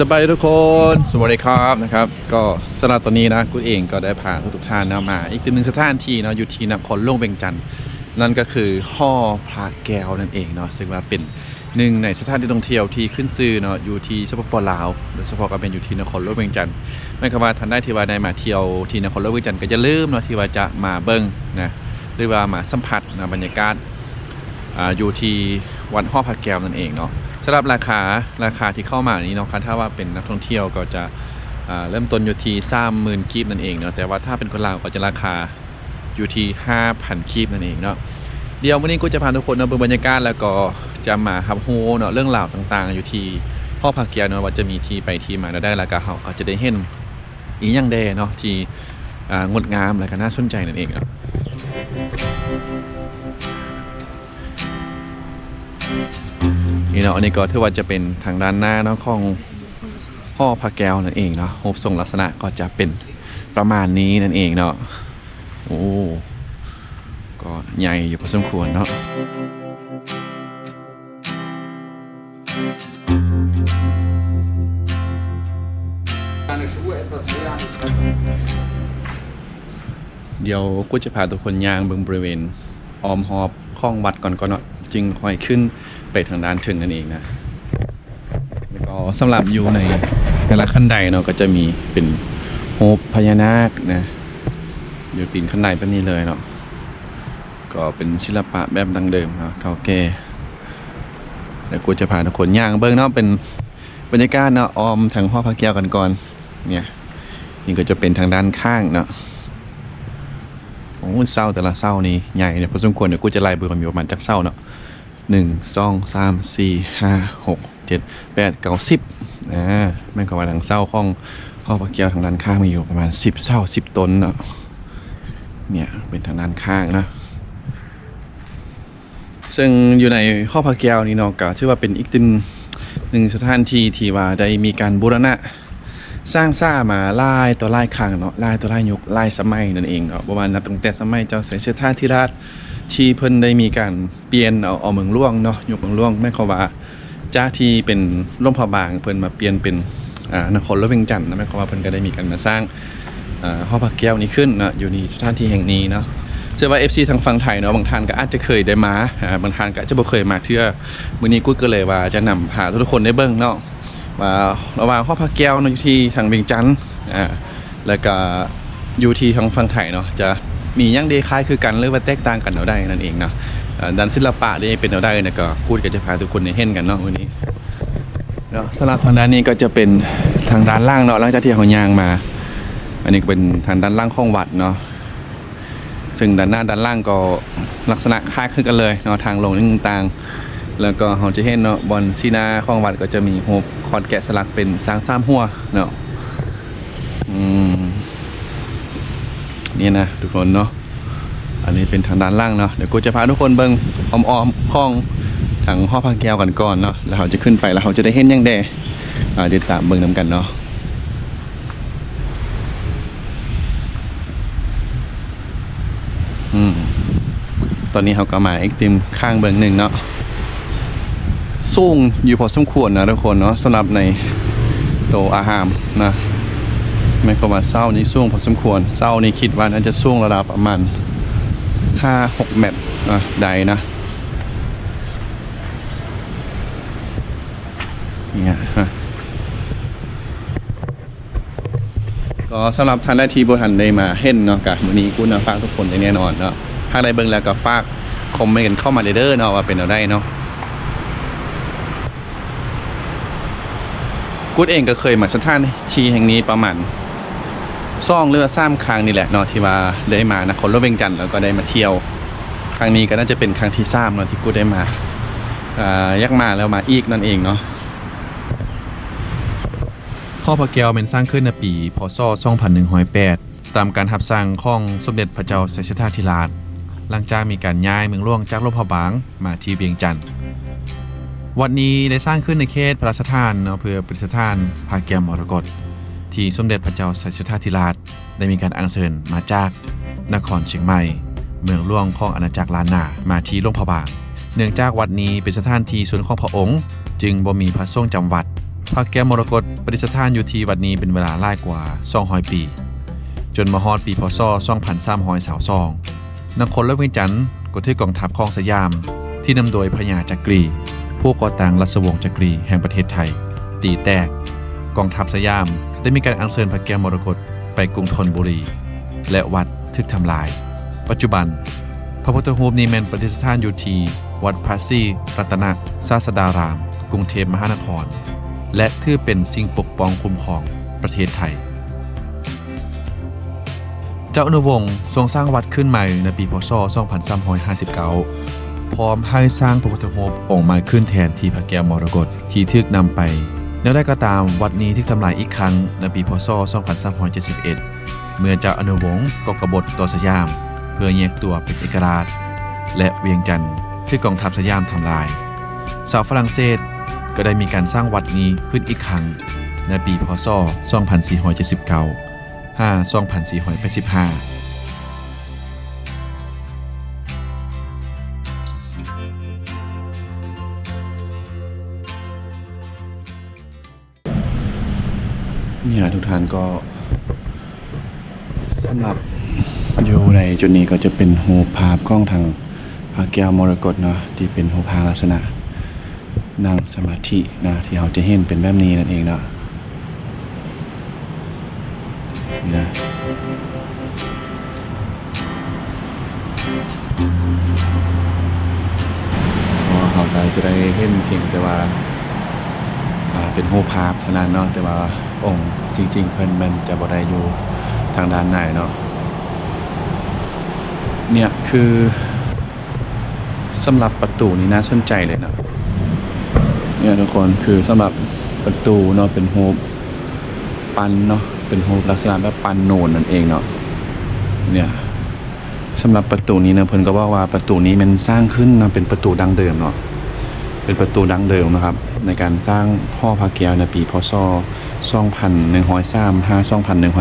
สบายดีทุกคน สวัสดีครับนะครับ ก็สำหรับตอนนี้นะกูเองก็ได้พาทุกท่านนะมา อีกหนึ่งสถานที่เนาะอยู่ที่นครหลวงเวียงจันทร์นั่นก็คือห่อพระแก้วนั่นเองเนาะซึ่งว่าเป็นหนึ่งในสถานที่ท่องเที่ยวที่ขึ้นชื่อเนาะอยู่ที่สปปลาวโดยเฉพาะก็เป็นอยู่ที่นครหลวงเวียงจันทร์ไม่คำว่าท่านได้ที่ว่าได้มาเที่ยวที่นครหลวงเวียงจันทร์ก็จะลืมเนาะที่ว่าจะมาเบิ้งนะหรือว่ามาสัมผัสนะบรรยากาศอ่าอยู่ที่วัดห่อพระแก้วนั่นเองเนาะ สำหรับราคาราคาที่เข้ามานี้เนาะครับถ้าว่าเป็นนักท่องเที่ยวก็จะเริ่มต้นอยู่ที่สามหมื่นกีบนั่นเองเนาะแต่ว่าถ้าเป็นคนลาวก็จะราคาอยู่ที่ห้าพันกีบนั่นเองเนาะเดี๋ยววันนี้กูจะพาทุกคนเนาะไปบรรยากาศแล้วก็จะมาฮับโฮเนาะเรื่องราวต่างๆ อยู่ที่ห่อพระแก้วเนาะว่าจะมีที่ไปที่มาแล้วได้ราคาเขาอาจจะได้เห็นอีกอย่างแดเนาะที่งดงามและก็น่าสนใจนั่นเองเนาี่เนาะอันนี้ก็ถือว่าจะเป็นทางด้านหน้าเนาะของห่อพระแก้วนั่นเองเนาะรูปทรงลักษณะก็จะเป็นประมาณนี้นั่นเองเนาะโอ้ก็ใหญ่อยู่พอสมควรเนาะเดี๋ยวกูจะพาทุกคนย่างเบิงบริเวณอ้อมหอบข้องวัดก่อนก่อนเนาะจึงค่อยขึ้น ไปทางด้านถึงนั่นเองนะแล้วก็สำหรับอยู่ในแต่ละขั้นใดเนาะก็จะมีเป็นโฮปพญานาคนะอยู่ตีนขั้นใดแบบนี้เลยเนาะก็เป็นศิลปะแบบดังเดิมเนาะเก่าแก่เดี๋ยวกูจะพาทุกคนย่างเบิ้งเนาะเป็นบรรยากาศเนาะออมทางห้อพระแก้วกันก่อนเนี่ยนี่ก็จะเป็นทางด้านข้างเนาะโอ้เศร้าแต่ละเศร้านี่ใหญ่เนี่ยพอสมควรเดี๋ยวกูจะไล่เบอร์มีประมาณจักเศร้าเนาะ หนึ่งสองสามสี่ห้าหกเจ็ดแปดเก้าสิบอ่าแม่งก็ว่าทางเศร้าห้องห้อปลาเกียวทางด้านข้างมีอยู่ประมาณสิบเศร้าสิบตนเนาะเนี่ยเป็นทางด้านข้างนะซึ่งอยู่ในห้อพระแก้วนี่เนาะก็ถือว่าเป็นอีกตึงหนึ่งสถานที่ที่ว่าได้มีการบูรณะ สร้างซ่ามาลายต่อลายครั้งเนาะลายต่อลายยุคลายสมัยนั่นเองเนาะประมาณนับตั้งแต่สมัยเจ้าเสด็จท่าธิราช ที่เพิ่นได้มีการเปลี่ยนเอาเอาเมืองหลวงเนาะยุคเมืองหลวงแม่เขาว่าจาที่เป็นร่มพะบางเพิ่นมาเปลี่ยนเป็นอ่านครลวงเวงจันทน์นะแม่เขาว่าเพิ่นก็ได้มีการมาสร้างอ่าหอพระแก้วนี้ขึ้นเนาะอยู่ในสถานที่แห่งนี้เนาะเชื่อว่า FC ทางฝั่งไทยเนาะบางท่านก็อาจจะเคยได้มาอ่าบางท่านก็จะบ่เคยมาเทื่อมื้อนี้กูก็เลยว่าจะนำพาทุกคนได้เบิ่งเนาะว่าระหว่างข้อพระแก้วเนาะอยู่ที่ทางเวียงจันทน์อ่าแล้วก็อยู่ที่ทางฝั่งไทยเนาะจะ มียังเดคล้ายคือกันหรือว่าแตกต่างกันเอาได้นั่นเองเนาะด้านศิลปะนี่เป็นเอาได้เนี่ยก็กูดก็จะพาทุกคนได้เห็นกันเนาะวันนี้เนาะสำหรับทางด้านนี้ก็จะเป็นทางด้านล่างเนาะหลังจากที่เขายางมา อันนี้ก็เป็นทางด้านล่างของวัดเนาะซึ่งด้านหน้าด้านล่างก็ลักษณะคล้ายคลึงกันเลยเนาะทางลงนี่ต่างๆแล้วก็เราจะเห็นเนาะบอลซีนาของวัดก็จะมีโฮบคอนแกะสลักเป็นสร้างซ้ำหัวเนาะอืม นี่นะทุกคนเนาะอันนี้เป็นทางด้านล่างเนาะเดี๋ยวกูจะพาทุกคนเบิ่งอ้อมๆข้องทางห้อพระแก้วกันก่อนเนาะแล้วเราจะขึ้นไปแล้วเราจะได้เห็นยังแดอ่าเดี๋ยวตามเบิ่งนํกันเนาะอืมตอนนี้เขาก็มาเอ็กติมข้างเบิงหนึ่งเนาะสูงอยู่พอสมควรนะทุกคนเนาะสำหรับในโตอาหารนะ ไม่ก็มาเศร้านี่สูงพอสมควรเศร้านี่คิดว่าน่าจะสูงระดับประมาณห้าหกเมตรนะใดนะเนี่ยก็สำหรับท่านได้ทีบทันได้มาเห็นเนาะกับวันนี้คุณนะฝากทุกคนได้แน่นอนเนาะถ้าได้เบิ่งแล้วก็ฝากคอมเมนต์กันเข้ามาเด้อเนาะว่าเป็นเอาได้เนาะกูดเองก็เคยมาสถานที่แห่งนี้ประมาณ ซ่องเรือซ้ำครั้งนี่แหละเนาะที่ว่าได้มานครหลวเวียงจันทน์แล้วก็ได้มาเที่ยว ครั้งนี้ก็น่าจะเป็นครั้งที่สามเนาะที่กูได้มาอ่ายักมาแล้วมาอีกนั่นเองเนาะพ่อพระแก้วเป็นสร้างขึ้นในปี พศ 2108 ตามการทับสร้างของสมเด็จพระเจ้าเสชทาธิราช หลังจากมีการย้ายเมืองหลวงจากลมพระบางมาที่เวียงจันทน์วัดนี้ได้สร้างขึ้นในเขตพระราชทานเนาะเพื่อประดิษฐานพระแก้วมรกต ที่สมเด็จพระเจ้าสัชทาธิราช ได้มีการอัญเชิญมาจากนครเชียงใหม่ เมืองหลวงของอาณาจักรล้านนา มาที่หลวงพระบาง เนื่องจากวัดนี้เป็นสถานที่ส่วนของพระองค์ จึงบ่มีพระทรงจำวัด พระแก้วมรกตประดิษฐานอยู่ที่วัดนี้เป็นเวลาหลายกว่า200ปี จนมาฮอดปีพศ2322นครและเวียงจันทน์ก็ถือกองทัพของสยาม ที่นำโดยพญาจักรี ผู้ก่อตั้งรัชวงศ์จักรีแห่งประเทศไทย ตีแตก กองทัพสยาม ได้มีการอัญเชิญพระแก้วมรกตไปกรุงธนบุรี และวัดทึกทำลาย ปัจจุบัน พระพุทธรูปนี้แมนประดิษฐานอยู่ที่วัดพระศรีรัตนศาสดาราม กรุงเทพมหานคร และถือเป็นสิ่งปกป้องคุ้มครองประเทศไทย เจ้าอนุวงศ์ทรงสร้างวัดขึ้นใหม่ในปีพศ 2359 พร้อมให้สร้างพระพุทธรูปองค์ใหม่ขึ้นแทนที่พระแก้วมรกตที่ทึกนำไป แล้วได้ก็ตามวัดนี้ที่ทำลายอีกครั้งในปีพศ 2371 เมื่อเจ้าอนุวงศ์ก็กบฏต่อสยาม เพื่อแยกตัวเป็นเอกราช และเวียงจันทร์ที่กองทัพสยามทำลายชาวฝรั่งเศสก็ได้มีการสร้างวัดนี้ขึ้นอีกครั้ง ในปีพศ 2479 5 2485ี่ยทุกท่านก็สำหรับอยู่ในจุดนี้ก็จะเป็นหูภาพกล้องทางพระแก้วมรกตเนาะที่เป็นหูภาพลักษณะนั่งสมาธินะที่เราจะเห็นเป็นแบบนี้นั่นเองเนาะนี่นะเราจะได้เห็นเพียงแต่ว่าเป็นโฮพาร์ทเท่านั้นเนาะแต่ว่า องค์ จริง ๆ เพิ่นมันจะบ่ไดอยู่ทางด้านไหนเนาะเนี่ยคือสำหรับประตูนี้น่าสนใจเลยนะเนี่ยทุกคนคือสำหรับประตูเนาะเป็นโฮปปันเนาะเป็นโฮปลักษณะแบบปันโนนนั่นเองเนาะเนี่ยสำหรับประตูนี้เนะเพิ่นก็บอกว่าประตูนี้มันสร้างขึ้นนะเป็นประตูดังเดิมเนาะ เป็นประตูดังเดิมนะครับ ในการสร้างพ่อพระแก้วในปีพศ2135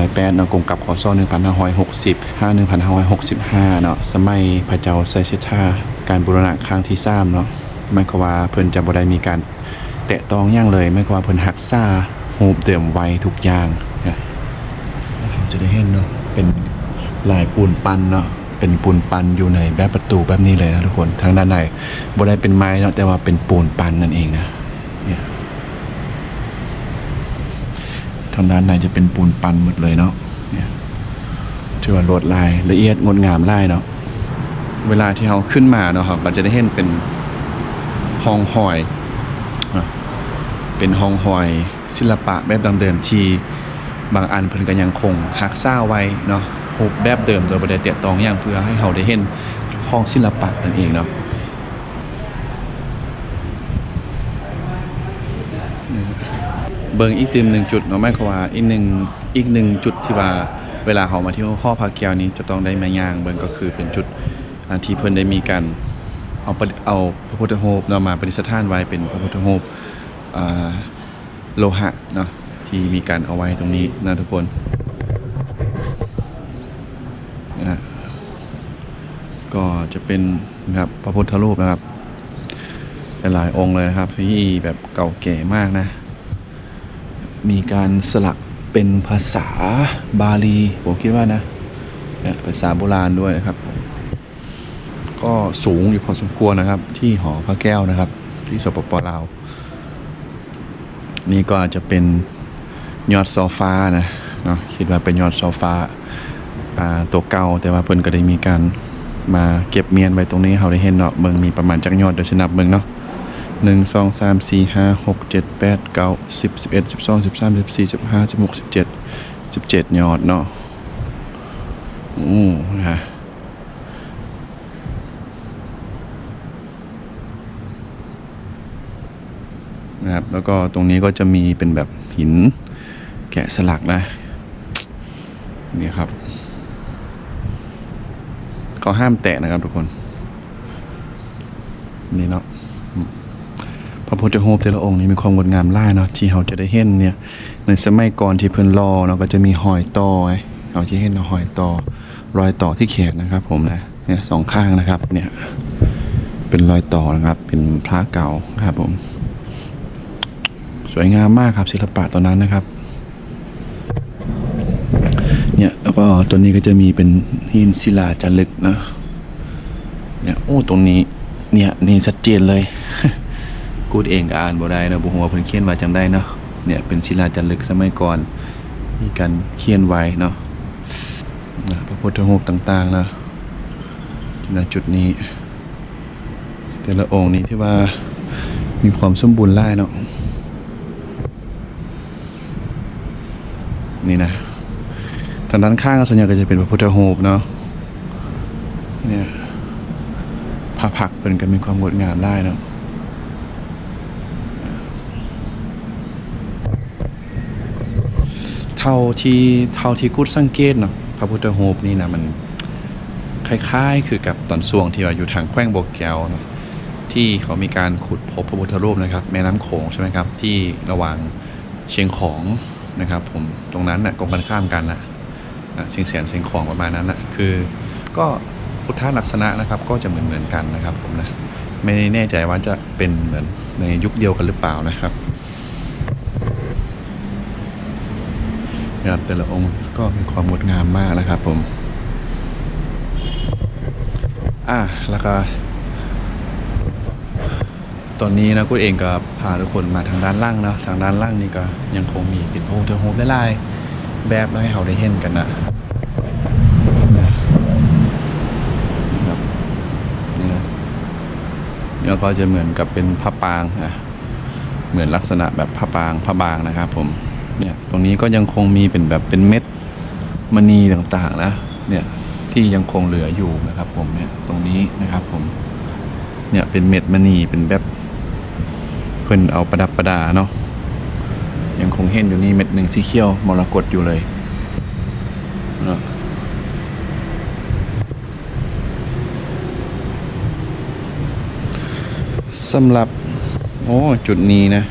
2108เนาะกงกับพศ1560 5 1565 เนาะสมัยพระเจ้าไซเชธาการบูรณะครั้งที่3เนาะหมายความว่าเพิ่นจะบ่ได้มีการแตะต้องอย่างเลยหมายความว่าเพิ่นหักษารูปเดิมไว้ทุกอย่างนะเราจะได้เห็นเนาะเป็นลายปูนปั้นเนาะ เป็นปูนปั้นอยู่ในแบบประตูแบบนี้เลยนะทุกคนทางด้านในบ่ได้เป็นไม้เนาะแต่ว่าเป็นปูนปั้นนั่นเองนะเนี่ยทางด้านในจะเป็นปูนปั้นหมดเลยเนาะเนี่ยถือว่าลวดลายละเอียดงดงามลายเนาะเวลาที่เราขึ้นมาเนาะครับเราจะได้เห็นเป็นห้องหอย เป็นห้องหอยศิลปะแบบดังเดิมที่บางอันเพิ่นก็ยังคงหักษาไว้เนาะ รูปแบบเดิมโดยบ่ได้เตะตองอย่างเพื่อให้เราได้เห็นห้องศิลปะนั่นเองเนาะเบิ่งอีกติมหนึ่งจุดเนาะหมายความว่าอีกหนึ่งอีกหนึ่งจุดที่ว่าเวลาเขามาเที่ยวพ่อพระแก้วนี้จะต้องได้มาย่างเบิ่งก็คือเป็นจุดที่เพิ่นได้มีการเอาปเอาพระพุทธรูปเนาะมาประดิษฐานไว้เป็นพระพุทธรูปโลหะเนาะที่มีการเอาไว้ตรงนี้นะทุกคนนะฮะก็ จะเป็นนะครับพระพุทธรูปนะครับหลายองค์เลยนะครับที่แบบเก่าแก่มากนะ มีการสลักเป็นภาษาบาลีผมคิดว่านะภาษาโบราณด้วยนะครับ ก็สูงอยู่พอสมควรนะครับ ที่หอพระแก้วนะครับ ที่สปปลาวนี่ก็อาจจะเป็นยอดโซฟานะเนาะคิดว่าเป็นยอดโซฟาตัวเก่าแต่ว่าเพิ่นก็ได้มีการ มาเก็บเมียนไว้ตรงนี้เขาได้เห็นเนาะเมืองมีประมาณจักยอดเดี๋ยวสนับเมืองเนาะหนึ่งสองสามสี่ห้าหกเจ็ดแปดเก้าสิบสิบเอ็ดสิบสองสิบสามสิบสี่สิบห้าสิบหกสิบเจ็ดสิบเจ็ดยอดเนาะอืมนะนะครับ แล้วก็ตรงนี้ก็จะมีเป็นแบบหินแกะสลักนะ นี่ครับ เขาห้ามแตะนะครับทุกคน นี่เนาะพระพุทธรูปแต่ละองค์นี่มีความงดงามหลายเนาะที่เราจะได้เห็นเนี่ย ในสมัยก่อนที่เพิ่นรอเนาะก็จะมีหอยต่อไอ้เอาที่เห็นเนาะหอยต่อรอยต่อที่แขนนะครับ ผมนะเนี่ยสองข้างนะครับ เนี่ย เป็นรอยต่อนะครับ เป็นพระเก่าครับผม สวยงามมากครับศิลปะตอนนั้นนะครับ เนี่ยแล้วก็ตัวนี้ก็จะมีเป็นหินศิลาจารึกนะ เนี่ยโอ้ตรงนี้เนี่ยนี่ชัดเจนเลยกูดเองก็อ่านบ่ได้นะบุหัวาเพิ่นเขียนไว้จังได้เนาะเนี่ยเป็นศิลาจารึกสมัยก่อน มีการเขียนไว้เนาะพระพุทธรูปต่างๆนะณจุดนี้ แต่ละองค์นี้ที่ว่ามีความสมบูรณ์หล่เนาะนี่นะ ทางด้านข้างส่วนใหญ่ก็จะเป็นพระพุทธรูปเนาะเนี่ยพระผักเป็นก็มีความงดงามได้เนาะเท่าที่เท่าที่กุดสังเกตเนาะพระพุทธรูปนี่นะมันคล้ายๆ คือกับตอนช่วงที่ว่าอยู่ทางแขวงโบกแก้วเนอะที่เขามีการขุดพบพระพุทธรูปนะครับ แม่น้ำโขงใช่ไหมครับ ที่ระหว่างเชียงของนะครับ ผมตรงนั้นน่ะตรงกันข้ามกันนะ่ะ เชียงแสนเชียงของประมาณนั้นน่ะคือก็พุทธลักษณะนะครับก็จะเหมือนเหมือนๆกันนะครับผมนะไม่แน่ใจว่าจะเป็นเหมือนในยุคเดียวกันหรือเปล่านะครับนะครับแต่ละองค์ก็มีความงดงามมากนะครับผมอะแล้วก็ตอนนี้นะกูเองก็พาทุกคนมาทางด้านล่างเนาะทางด้านล่างนี่ก็ยังคงมีปิดโพเทอร์โฮมไล่แบบให้เขาได้เห็นกันนะนะครับนี่นะ แล้วก็จะเหมือนกับเป็นผ้าปางนะเหมือนลักษณะแบบผ้าปางผ้าบางนะครับผมเนี่ยตรงนี้ก็ยังคงมีเป็นแบบเป็นเม็ดมณีต่างๆนะเนี่ยที่ยังคงเหลืออยู่นะครับผมเนี่ยตรงนี้นะครับผมเนี่ยเป็นเม็ดมณีเป็นแบบเพิ่นเอาประดับประดาเนาะยังคงเห็นอยู่นี่เม็ดหนึ่งสีเขียวมรกตอยู่เลยเนาะ สำหรับ โอ้ จุดนี้นะ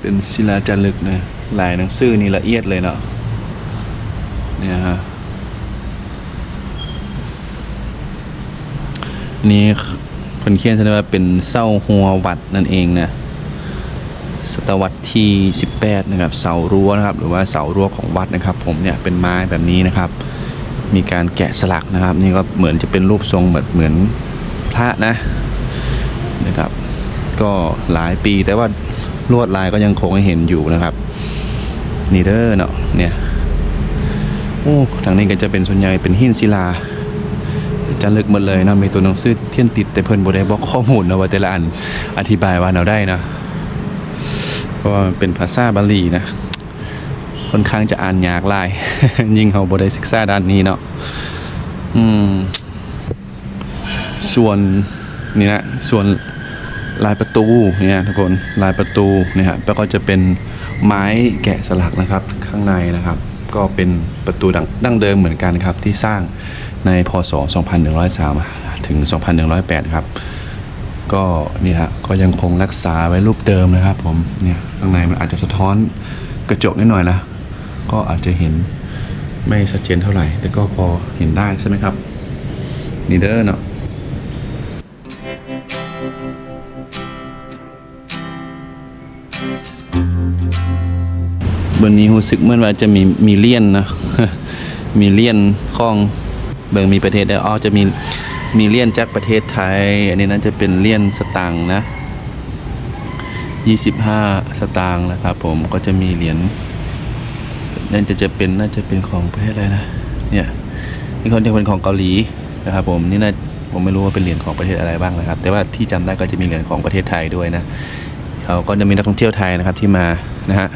เป็นศิลาจารึกนะลายหนังสือนี่ละเอียดเลยเนาะเนี่ยฮะนี่คนเขียนแสดงว่าเป็นเศร้าหัววัดนั่นเองนะศตวรรษที่ 18 นะครับ เสารั้วนะครับ หรือว่าเสารั้วของวัดนะครับ ผมเนี่ยเป็นไม้แบบนี้นะครับ มีการแกะสลักนะครับ นี่ก็เหมือนจะเป็นรูปทรงเหมือนเหมือนพระนะ นะครับ ก็หลายปีแต่ว่าลวดลายก็ยังคงให้เห็นอยู่นะครับนี่เด้อเนาะเนี่ยโอ้ทางนี้ก็จะเป็นส่วนใหญ่เป็นหินศิลาจะลึกหมดเลยนะมีตัวหนังสือเทียนติดแต่เพิ่นบ่ได้บอกข้อมูลนะว่าแต่ละอันอธิบายว่าเราได้นะเพราะว่ามันเป็นภาษาบาลีนะค่อนข้างจะอ่านยากหลาย ยิ่งเฮาบ่ได้ศึกษาด้านนี้เนาะอืมส่วนนี่นะส่วน ลายประตูเนี่ยทุกคนลายประตูเนี่ยฮะแล้วก็จะเป็นไม้แกะสลักนะครับข้างในนะครับ ก็เป็นประตูดังดั้งเดิมเหมือนกันครับที่สร้างในพศ 2103 ถึง 2108 ครับ ก็นี่ฮะก็ยังคงรักษาไว้รูปเดิมนะครับผมเนี่ยข้างในมันอาจจะสะท้อนกระจกนิดหน่อยนะก็อาจจะเห็นไม่ชัดเจนเท่าไหร่ แต่ก็พอเห็นได้ใช่ไหมครับนี่เด้อเนาะ บนนี้รู้สึกเหมือนว่าจะมีมีเลี่ยนนะมีเลี่ยนข้องเบิงมีประเทศได้อ๋อจะมีมีเลี่ยนจากประเทศไทย อันนี้น่าจะเป็นเลี่ยนสตังค์นะ25 สตางค์นะครับผมก็จะมีเหรียญนั่นจะจะเป็นน่าจะเป็นของประเทศอะไรนะเนี่ยนี่คนจะเป็นของเกาหลีนะครับผมนี่น่าผมไม่รู้ว่าเป็นเหรียญของประเทศอะไรบ้างนะครับ แต่ว่าที่จำได้ก็จะมีเหรียญของประเทศไทยด้วยนะเขาก็จะมีนักท่องเที่ยวไทยนะครับที่มานะฮะ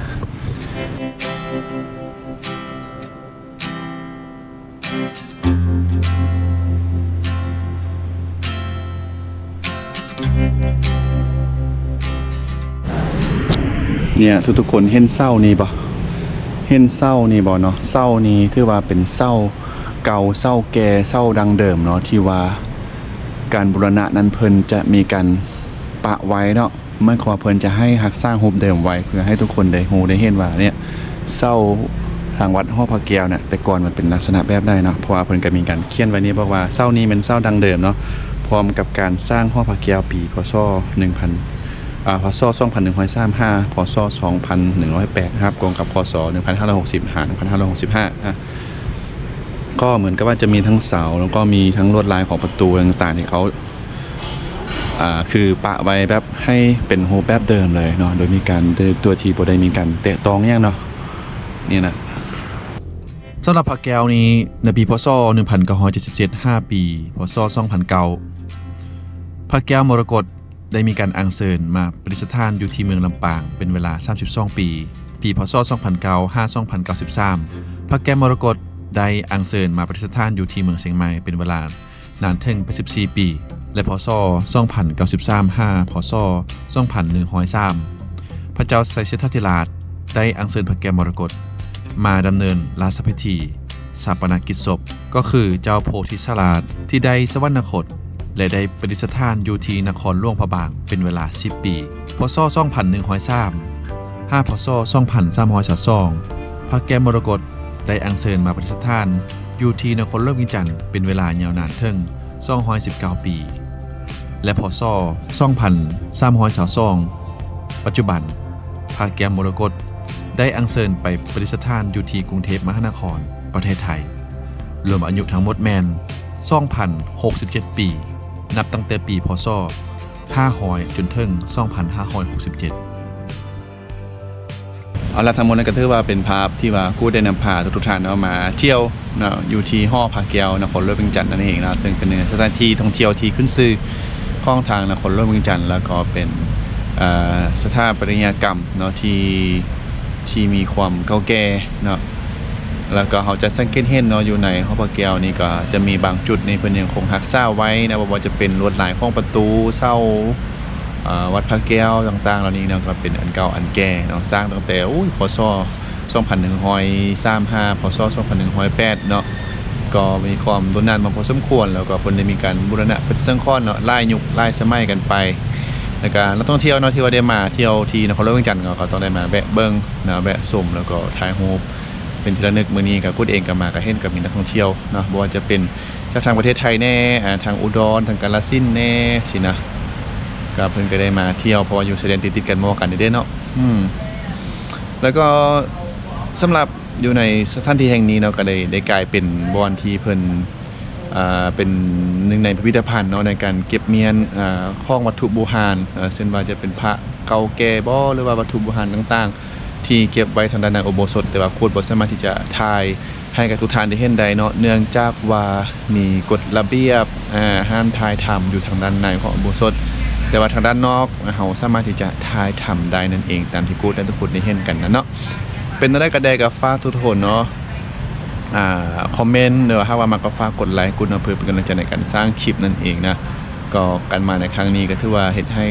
เนี่ยทุกๆคนเห็นเศร้านี่บ่เห็นเศร้านี่บ่เนาะเศร้านี่ถือว่าเป็นเศร้าเก่าเศร้าแก่เศร้าดังเดิมเนาะที่ว่าการบูรณะนั้นเพิ่นจะมีการปะไว้เนาะไม่ขอเพิ่นจะให้หักสร้างรูปเดิมไว้ เพื่อให้ทุกคนได้ฮู้ได้เห็นว่าเนี่ยเศร้าทางวัดห้อพระแก้วเนี่ยแต่ก่อนมันเป็นลักษณะแบบได้เนาะเพราะว่าเพิ่นก็มีการเขียนไว้นี่บอกว่าเศร้านี้เป็นเศร้าดังเดิมเนาะพร้อมกับการสร้างห้อพระแก้วปีพศ1000 พศ2135พศ2108นะครับกองกับพศ1560หาร1565อะก็เหมือนกับว่าจะมีทั้งเสาแล้วก็มีทั้งลวดลายของประตูต่างๆที่เขาอ่าคือปะไว้แบบให้เป็นโฮแบบเดิมเลยเนาะโดยมีการโดยตัวทีโบได้มีการเตะตองอย่างเนาะนี่นะสำหรับพระแก้วนี้ในปีพศ1977 5 ปี พศ2009พระแก้วมรกต ได้มีการอัญเชิญมาประดิษฐานอยู่ที่เมืองลำปางเป็นเวลา 32 ปี ปีพศ2009 5 2093พระแก้วมรกตได้อัญเชิญมาประดิษฐานอยู่ที่เมืองเชียงใหม่เป็นเวลานานถึง14ปี และพศ2093 5พศ2103พระเจ้าไซเชษฐธิราชได้อัญเชิญพระแก้วมรกตมาดำเนินราชพิธีสถาปนกิจศพ ก็คือเจ้าโพธิสราชที่ได้สวรรคต และได้ประดิษฐานอยู่ที่นครหลวงพระบางเป็นเวลา 10 ปี พศ2103 5พศ2332พระแก้วมรกตได้อัญเชิญมาประดิษฐานอยู่ที่นครหลวงวิจันทร์เป็นเวลายาวนานถึง219 ปี และพศ2322ปัจจุบันพระแก้วมรกตได้อัญเชิญไปประดิษฐานอยู่ที่กรุงเทพมหานครประเทศไทย รวมอายุทั้งหมดแมน2,067 ปี นับตั้งแต่ปีพศ500จนถึง2,567 เอาละทั้งหมดนั้นก็ถือว่าเป็นภาพที่ว่ากู้ได้นำพาทุกท่านเนาะมา เที่ยวเนาะอยู่ที่ห้อพาแก้วนครหลวงเวียงจันทน์นั่นเองนะซึ่งเป็นสถานที่ท่องเที่ยวที่ขึ้นชื่อของทางนครหลวงเวียงจันทน์แล้วก็เป็นอ่อสถาปัตยกรรมเนาะที่ที่มีความเก่าแก่เนาะ แล้วก็เขาจะสังเกตเห็นเนาะอยู่ในห้องพระแก้วนี่ก็จะมีบางจุดในเพิ่นยังคงรักษาไว้นะบ่ว่าจะเป็นลวดลายของประตูเสาอ่าวัดพระแก้วต่างๆเหล่านี้เนาะก็เป็นอันเก่าอันแก่เนาะสร้างตั้งแต่อุ้ยพศ2135พศ2108เนาะก็มีความโดนนานมาพอสมควร แล้วก็เพิ่นได้มีการบูรณะเป็นเรื่องข้อนเนาะลายยุคลายสมัยกันไปในการนักท่องเที่ยวเนาะที่ว่าได้มาเที่ยวที่นครหลวงจันทน์ก็ก็ต้องได้มาแวะเบิ่งนะแวะชมแล้วก็ถ่ายรูป เป็นที่ระลึกมื้อนี้ก็กุดเองก็มาก็เห็นกับมีนักท่องเที่ยวเนาะบ่ว่าจะเป็นจากทางประเทศไทยแน่ทางอุดรทางกาฬสินแน่สินะก็เพิ่นก็ได้มาเที่ยวเพราะว่าอยู่ชายแดนติดๆกันหม้อกันนี่เด้เนาะอืมแล้วก็สำหรับอยู่ในสถานที่แห่งนี้เนาะก็ได้ได้กลายเป็นบอนที่เพิ่นอ่าเป็นหนึ่งในพิพิธภัณฑ์เนาะในการเก็บเมียนอ่าของวัตถุโบราณเช่นว่าจะเป็นพระเก่าแก่บ่หรือว่าวัตถุโบราณต่างๆ ที่เก็บไว้ทางด้านในอุโบสถ แต่ว่าโคดบ่สามารถที่จะถ่ายให้กับทุกท่านได้เห็นได้เนาะเนื่องจากว่ามีกฎระเบียบอ่าห้ามถ่ายทำอยู่ทางด้านในของอุโบสถ แต่ว่าทางด้านนอกเราสามารถที่จะถ่ายทำได้นั่นเองตามที่กูดและทุกคนได้เห็นกันนะเนาะเป็นอะไรก็ได้กับฟ้าทุกคนเนาะอ่าคอมเมนต์หรือว่าถ้าว่ามันก็ฝากกดไลค์กดนะเพื่อเป็นกำลังใจในการสร้างคลิปนั่นเองนะก็การมาในครั้งนี้ก็ถือว่าเห็นให้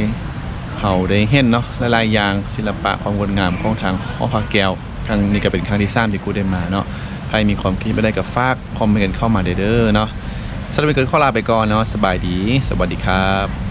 าได้เห็นเนาะหลายๆอย่างศิลปะความงดงามของทางหอพระแก้วครั้งนี้ก็เป็นครั้งที่สามที่กูได้มาเนาะใครมีความคิดไม่ได้กับฝากคอมเมนต์เข้ามาเด้อเนาะสำหรับวันนี้ก็ขอลาไปก่อนเนาะสบายดี สวัสดีครับ